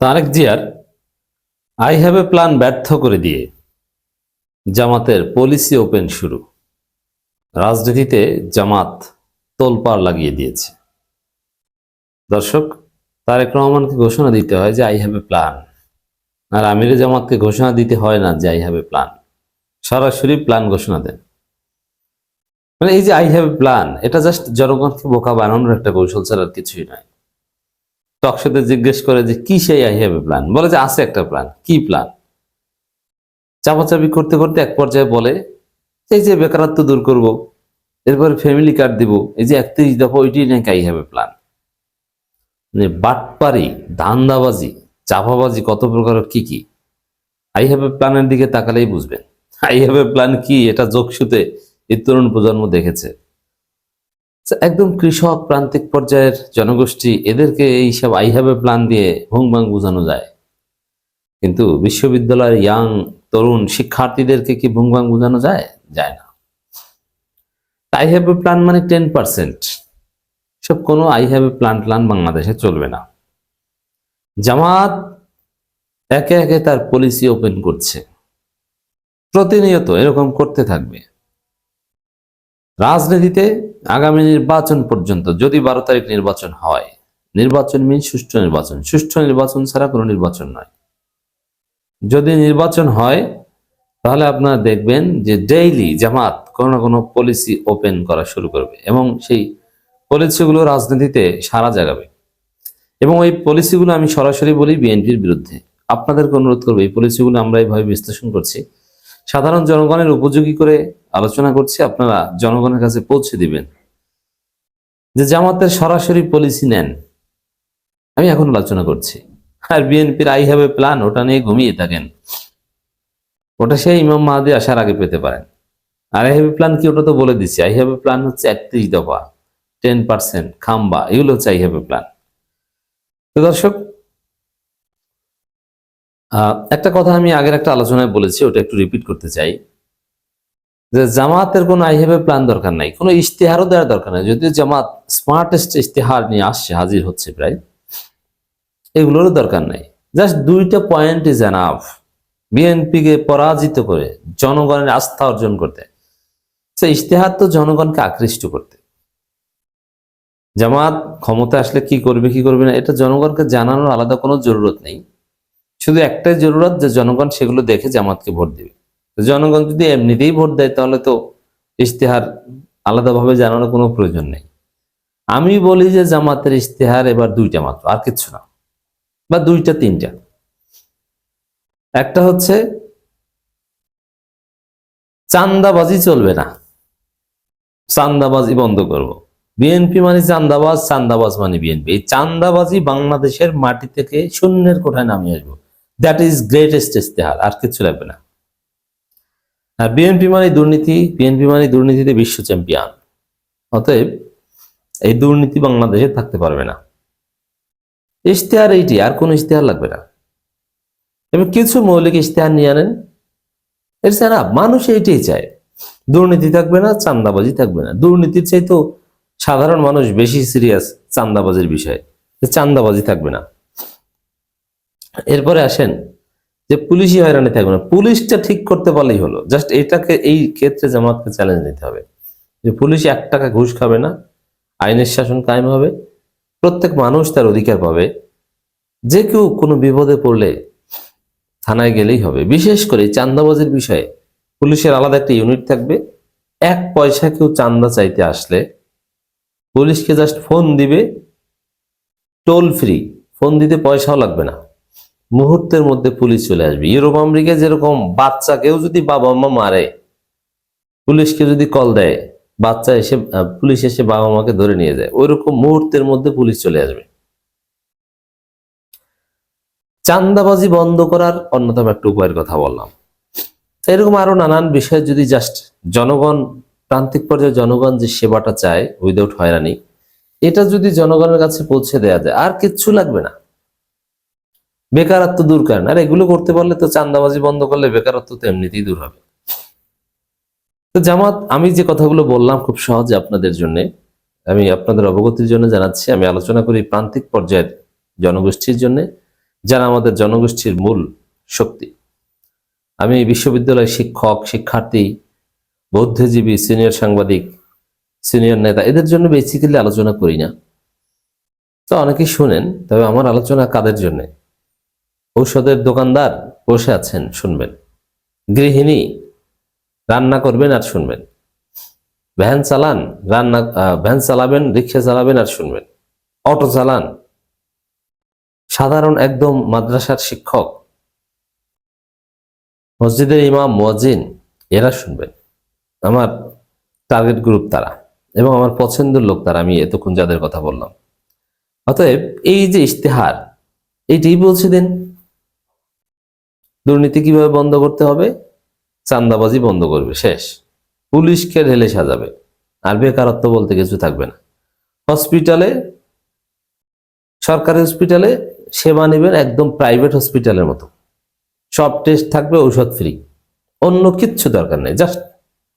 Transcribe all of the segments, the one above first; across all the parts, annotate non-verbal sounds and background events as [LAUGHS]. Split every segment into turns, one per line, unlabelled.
তারেক জিয়ার I have a plan ব্যর্থ করে দিয়ে জামাতের পলিসি ওপেন শুরু। রাজনীতিতে জামাত তোলপাড় লাগিয়ে দিয়েছে। দর্শক, তারেক রহমানকে ঘোষণা দিতে হয় যে আই হ্যাভ এ প্ল্যান আর আমিরে জামাতকে ঘোষণা দিতে হয় না যে আই হ্যাভ এ প্ল্যান সরাসরি প্ল্যান ঘোষণা দেন। মানে এই যে আই হ্যাভ এ প্ল্যান এটা জাস্ট জনগণকে বোকা বানানোর একটা কৌশল ছাড়া কিছুই নয়। টকশোতে জিজ্ঞেস করে যে, কি সেই আই হ্যাভ এ প্ল্যান? বলে যে, আছে একটা প্ল্যান। কি প্ল্যান? চাপাচাপি করতে করতে এক পর্যায়ে বলে, এই যে বেকারত্ব দূর করব, এরপরে ফ্যামিলি কার্ড দিব, এই যে একত্রিশ দফা ওইটি নাকি আই হ্যাভ এ প্ল্যান। মানে বাটপারি, ধান্দাবাজি চাপাবাজি কত প্রকারের কি কি? আই হ্যাভ এ প্ল্যানের দিকে তাকালেই বুঝবেন। আই হ্যাভ এ প্ল্যান কি? এটা যোগসুতে এই তরুণ প্রজন্ম দেখেছে। একদম কৃষক প্রান্তিক পর্যায়ের জনগোষ্ঠী, এদেরকে এইসব আই হ্যাভ এ প্ল্যান দিয়ে ভুং ভাং বোঝানো যায়। কিন্তু বিশ্ববিদ্যালয়ের ইয়াং তরুণ শিক্ষার্থীদেরকে কি ভুং ভাং বোঝানো যায়? যায় না। আই হ্যাভ এ প্ল্যান মানে টেন পার্সেন্ট সব কোনো I have a plan plan বাংলাদেশে চলবে না। জামাত একে একে তার পলিসি ওপেন করছে। প্রতিনিয়ত এরকম করতে থাকবে। রাজনীতিতে আগামী নির্বাচন পর্যন্ত যদি বারো তারিখ নির্বাচন হয়, নির্বাচন মিন সুষ্ঠু নির্বাচন। সুষ্ঠু নির্বাচন ছাড়া কোনো নির্বাচন নয়। যদি নির্বাচন হয়, তাহলে আপনারা দেখবেন যে ডেইলি জামাত কোনো না কোনো পলিসি ওপেন করা শুরু করবে এবং সেই পলিসিগুলো রাজনীতিতে সারা জাগাবে। এবং ওই পলিসিগুলো আমি সরাসরি বলি বিএনপির বিরুদ্ধে। আপনাদেরকে অনুরোধ করব, এই পলিসিগুলো আমরা এইভাবে বিশ্লেষণ করছি। সাধারণ জনগণের উপযোগী করে আলোচনা করছি, আপনারা জনগণের কাছে পৌঁছে দিবেন। যে জামাতের সরাসরি পলিসি নেন, আমি এখন আলোচনা করছি। আর বিএনপির আই হ্যাভ এ প্ল্যান, ওটা নিয়ে ঘুমিয়ে থাকেন। ওটা সেই ইমাম মাহাদি আসার আগে পেতে পারেন। আর আই হ্যাভ প্ল্যান কি ওটা তো বলে দিচ্ছি, আই হ্যাভ এ প্ল্যান হচ্ছে একত্রিশ দফা টেন পার্সেন্ট খাম্বা, এগুলো হচ্ছে আই হ্যাভ এ প্ল্যান। তো দর্শক একটা কথা আমি আগের একটা আলোচনায় বলেছি, ওটা একটু রিপিট করতে চাই। যে জামাতের কোনো আই প্ল্যান দরকার নাই, কোনো ইশতেহারও দেওয়ার দরকার নাই। যদিও জামাত স্মার্টেস্ট ইশতেহার নিয়ে আসছে, হাজির হচ্ছে প্রায়, এগুলোরও দরকার নাই। জাস্ট দুইটা পয়েন্ট ইজ এনাফ বিএনপিকে পরাজিত করে জনগণের আস্থা অর্জন করতে, সে ইশতেহার তো জনগণকে আকৃষ্ট করতে। জামাত ক্ষমতা আসলে কি করবে কি করবে না, এটা জনগণকে জানানোর আলাদা কোনো জরুরত নেই। শুধু একটাই জরুরত যে জনগণ সেগুলো দেখে জামাতকে ভোট দিবে। জনগণ যদি এমনিতেই ভোট দেয়, তাহলে তো ইশতেহার আলাদাভাবে জানানোর কোনো প্রয়োজন নেই। আমি বলি যে জামাতের ইশতেহার এবার দুইটা মাত্র, আর কিচ্ছু না, বা দুইটা, তিনটা। একটা হচ্ছে চান্দাবাজি চলবে না। চান্দাবাজি বন্ধ করব। বিএনপি মানে চান্দাবাজ চান্দাবাজ মানে বিএনপি। এই চান্দাবাজি বাংলাদেশের মাটি থেকে শূন্যের কোঠায় নামিয়ে আসব। দ্যাট ইজ গ্রেটেস্ট ইস্তেহার আর কিছু লাগবে না। বিএনপি মানে দুর্নীতি বিএনপি মানে দুর্নীতিতে বিশ্ব চ্যাম্পিয়ন। অতএব এই দুর্নীতি বাংলাদেশে থাকতে পারবে না। ইশতেহার এইটি, আর কোন ইশতেহার লাগবে না। এবার কিছু মৌলিক ইশতেহার নিয়ে আনেন। এর ছাড়া মানুষ এইটাই চায়। দুর্নীতি থাকবে না, চান্দাবাজি থাকবে না। দুর্নীতির চাই তো সাধারণ মানুষ বেশি সিরিয়াস চান্দাবাজির বিষয়ে। চান্দাবাজি থাকবে না। এরপরে আসেন যে পুলিশই হয়রানি থাকবে না। পুলিশটা ঠিক করতে পারলেই হলো। জাস্ট এটাকে, এই ক্ষেত্রে জামাতকে চ্যালেঞ্জ নিতে হবে। যে পুলিশ এক টাকা ঘুষ খাবে না, আইনের শাসন কায়েম হবে, প্রত্যেক মানুষ তার অধিকার পাবে। যে কেউ কোনো বিপদে পড়লে থানায় গেলেই হবে। বিশেষ করে চান্দাবাজির বিষয়ে পুলিশের আলাদা একটা ইউনিট থাকবে। এক পয়সা কেউ চান্দা চাইতে আসলে পুলিশকে জাস্ট ফোন দিবে টোল ফ্রি ফোন দিতে পয়সাও লাগবে না। মুহূর্তের মধ্যে পুলিশ চলে আসবে। ইউরোপ আমেরিকায় যেরকম বাচ্চা, কেউ যদি বাবা মা মারে, পুলিশকে যদি কল দেয়, বাচ্চা এসে পুলিশ এসে বাবা মাকে ধরে নিয়ে যায়, ওইরকম মুহূর্তের মধ্যে পুলিশ চলে আসবে। চান্দাবাজি বন্ধ করার অন্যতম একটা উপায়ের কথা বললাম। এরকম আরও নানান বিষয় যদি জাস্ট জনগণ, প্রান্তিক পর্যায়ে জনগণ যে সেবাটা চায় উইদাউট হয়রানি, এটা যদি জনগণের কাছে পৌঁছে দেওয়া যায়, আর কিচ্ছু লাগবে না। বেকারত্ব দূর করেন। আর এগুলো করতে পারলে তো চান্দাবাজি বন্ধ করলে বেকারত্ব তো এমনিতেই দূর হবে। তো জামাত, আমি যে কথাগুলো বললাম খুব সহজে আপনাদের জন্য, আমি আপনাদের অবগতির জন্য জানাচ্ছি। আমি আলোচনা করি প্রান্তিক পর্যায়ের জনগোষ্ঠীর জন্য, যারা আমাদের জনগোষ্ঠীর মূল শক্তি। আমি বিশ্ববিদ্যালয়ের শিক্ষক, শিক্ষার্থী, বৌদ্ধজীবী, সিনিয়র সাংবাদিক, সিনিয়র নেতা, এদের জন্য বেসিক্যালি আলোচনা করি না। তো অনেকেই শুনেন, তবে আমার আলোচনা কাদের জন্য? ঔষধের দোকানদার বসে আছেন, শুনবেন। গৃহিণী রান্না করবেন আর শুনবেন। ভ্যান চালান, রান্না ভ্যান চালাবেন, রিক্সা চালাবেন আর শুনবেন। অটো চালান। সাধারণ একদম মাদ্রাসার শিক্ষক। মসজিদের ইমাম মজিন এরা শুনবেন। আমার টার্গেট গ্রুপ তারা এবং আমার পছন্দের লোক তারা, আমি এতক্ষণ যাদের কথা বললাম। অতএব এই যে ইশতেহার এইটাই বলছে দেন। দুর্নীতি কীভাবে বন্ধ করতে হবে? চান্দাবাজি বন্ধ করবে, শেষ। পুলিশকে ঢেলে সাজাবে, আর বেকারত্ব বলতে কিছু থাকবে না। হসপিটালে, সরকারি হসপিটালে সেবা নেবেন একদম প্রাইভেট হসপিটালের মতো। সব টেস্ট থাকবে, ঔষধ ফ্রি। অন্য কিচ্ছু দরকার নেই, জাস্ট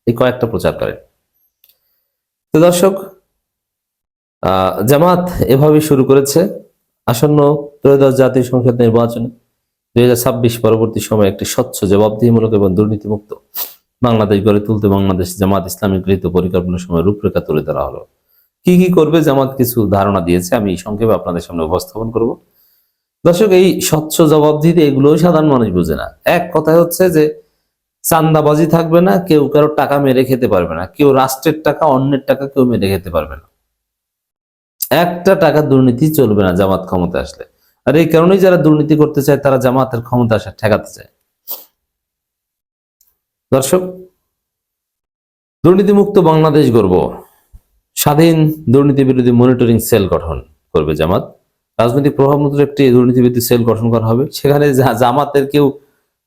এই কয়েকটা প্রচার করেন। তো দর্শক জামাত এভাবে শুরু করেছে। আসন্ন ত্রয়োদশ জাতীয় সংসদ নির্বাচনে দুই হাজার ছাব্বিশ পরবর্তী সময়ে একটি স্বচ্ছ, জবাবদিহিমূলক এবং দুর্নীতিমুক্ত বাংলাদেশ গড়ে তুলতে বাংলাদেশ জামাত ইসলামী গৃহীত পরিকল্পনার সময় রূপরেখা তুলে ধরা হলো। কি কি করবে জামাত কিছু ধারণা দিয়েছে, আমি সংক্ষেপে আপনাদের সামনে উপস্থাপন করব। দর্শক, এই স্বচ্ছ, জবাবদিহিতে এগুলো সাধারণ মানুষ বুঝে না। এক কথা হচ্ছে যে চান্দাবাজি থাকবে না, কেউ কারও টাকা মেরে খেতে পারবে না, কেউ রাষ্ট্রের টাকা, অন্যের টাকা কেউ মেরে খেতে পারবে না। একটা টাকা দুর্নীতি চলবে না জামাত ক্ষমতা আসলে। আর এই কারণেই যারা দুর্নীতি করতে চায়, তারা জামাতের ক্ষমতা আসা ঠেকাতে চায়। দর্শক, দুর্নীতিমুক্ত বাংলাদেশ গড়ব। স্বাধীন দুর্নীতি বিরোধী মনিটরিং সেল গঠন করবে জামাত। রাজনৈতিক প্রভাবমন্ত্র একটি দুর্নীতি বিরোধী সেল গঠন করা হবে। সেখানে জামাতের কেউ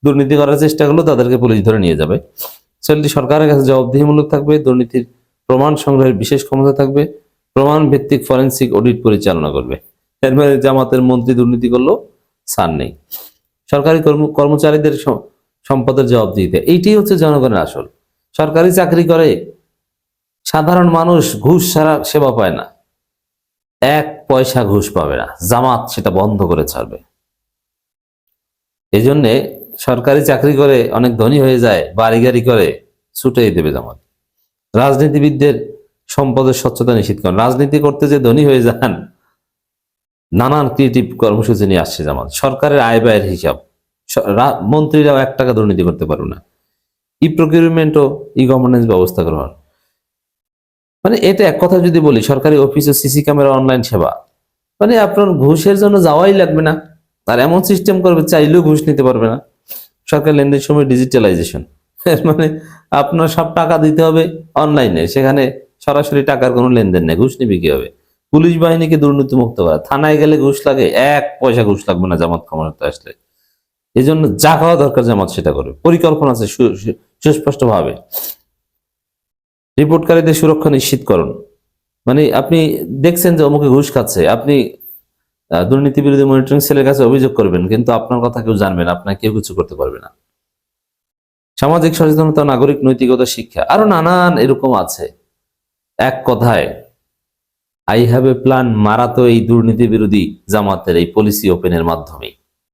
দুর্নীতি করার চেষ্টা করল, তাদেরকে পুলিশ ধরে নিয়ে যাবে। সেলটি সরকারের কাছে জবাবদিহিমূলক থাকবে, দুর্নীতির প্রমাণ সংগ্রহের বিশেষ ক্ষমতা থাকবে প্রমাণ ভিত্তিক ফরেন্সিক অডিট পরিচালনা করবে। এর মানে জামাতের মন্ত্রী দুর্নীতি করল, সার নেই। সরকারি কর্ম- কর্মচারীদের সম্পদের জবাব দিতে। এইটাই হচ্ছে জনগণের আসল। সরকারি চাকরি করে, সাধারণ মানুষ ঘুষ ছাড়া সেবা পায় না। এক পয়সা ঘুষ পাবে না। জামাত সেটা বন্ধ করে ছাড়বে। এই জন্যে সরকারি চাকরি করে অনেক ধনী হয়ে যায়, বাড়ি গাড়ি করে, ছুটেই দেবে জামাত। রাজনীতিবিদদের সম্পদের স্বচ্ছতা নিশ্চিত করেন। রাজনীতি করতে যে ধনী হয়ে যান নানান ক্রিয়েটিভ কর্মসূচি নিয়ে আসছে জামাত। সরকারের আয় ব্যয়ের হিসাব। মন্ত্রীরাও এক টাকা দুর্নীতি করতে পারবে না। ই প্রকিউরমেন্ট ও ই গভর্নেন্স ব্যবস্থা গ্রহণ। মানে এটা এক কথা যদি বলি, সরকারি অফিস ও সিসি ক্যামেরা অনলাইন সেবা। মানে আপনার ঘুষের জন্য যাওয়াই লাগবে না। আর এমন সিস্টেম করবে, চাইলেও ঘুষ নিতে পারবে না। সরকার লেনদেন সময় ডিজিটালাইজেশন [LAUGHS] মানে আপনার সব টাকা দিতে হবে অনলাইনে সেখানে সরাসরি টাকার কোনো লেনদেন নেই। ঘুষ নিবে কি হবে পুলিশ বাহিনীকে দুর্নীতি মুক্ত করা। থানায় গেলে ঘুষ লাগে, এক পয়সা ঘুষ লাগবে না জামাত ক্ষমতা আসলে। এই জন্য যা খাওয়া দরকার জামাত সেটা করবে। পরিকল্পনা আছে সুস্পষ্টভাবে। রিপোর্টকারীদের সুরক্ষা নিশ্চিত করুন। মানে আপনি দেখছেন যে অমুকে ঘুষ খাচ্ছে, আপনি দুর্নীতি বিরোধী মনিটরিং সেলের কাছে অভিযোগ করবেন, কিন্তু আপনার কথা কেউ জানবে না আপনার কেউ কিছু করতে পারবে না। সামাজিক সচেতনতা, নাগরিক নৈতিকতা, শিক্ষা, আরও নানান এরকম আছে। এক কথায় আই হ্যাভ এ প্ল্যান মারা তো এই দুর্নীতি বিরোধী জামাতের এই পলিসি ওপেনের মাধ্যমে।